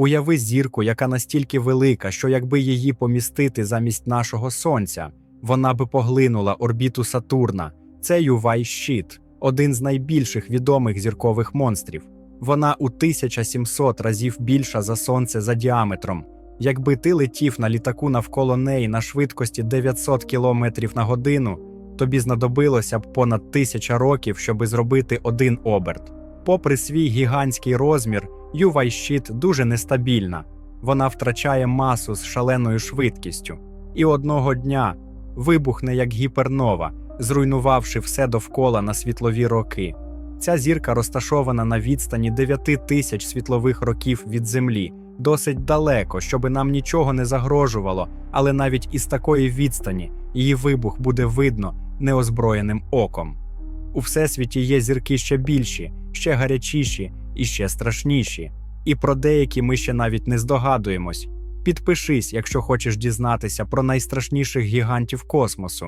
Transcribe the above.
Уяви зірку, яка настільки велика, що якби її помістити замість нашого сонця, вона би поглинула орбіту Сатурна. Це Ювай Щит, один з найбільших відомих зіркових монстрів. Вона у 1700 разів більша за сонце за діаметром. Якби ти летів на літаку навколо неї на швидкості 900 км на годину, тобі знадобилося б понад тисяча років, щоби зробити один оберт. Попри свій гігантський розмір, Ювай-щит дуже нестабільна. Вона втрачає масу з шаленою швидкістю, і одного дня вибухне як гіпернова, зруйнувавши все довкола на світлові роки. Ця зірка розташована на відстані 9 тисяч світлових років від Землі, досить далеко, щоби нам нічого не загрожувало, але навіть із такої відстані її вибух буде видно неозброєним оком. У всесвіті є зірки ще більші, ще гарячіші і ще страшніші. І про деякі ми ще навіть не здогадуємось. Підпишись, якщо хочеш дізнатися про найстрашніших гігантів космосу.